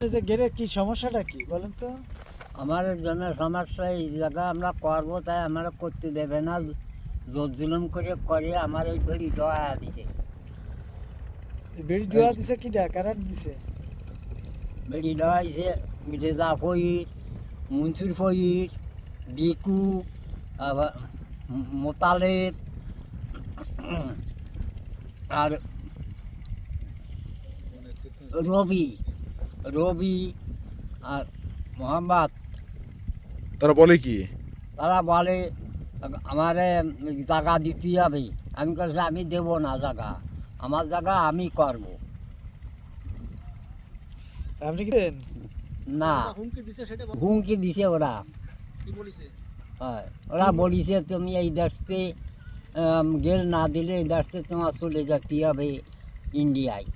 যে গেরে কি সমস্যাটা কি বলেন তো? আমার জন্য সমস্যা এই জায়গা আমরা করব তাই আমরা করতে দেবে না। জোর জুলুম করে করে আমার এই বেড়ি ডয়া দিছে। বেড়ি জোয়া দিছে কি কারার দিছে? বেড়ি ডয়াইছে রেজা ফইর মনসুর ফইর ডিকু আবার মোতালেব আর রবি। রবি আর মোহাম্মদ। তারা বলে কি? তারা বলে আমারে জায়গা দিতে হবে। আমি বলছি আমি দেব না জায়গা। আমার জায়গা আমি করব। আপনি কি দেন? না। হুমকি দিছে সেটা হুমকি দিছে ওরা। কি বলিছে? হয়। ওরা বলিছে তুমি এই দেশতে গেল না দিলে এই দেশতে তোমার চলে যেতে হবে ইন্ডিয়ায়।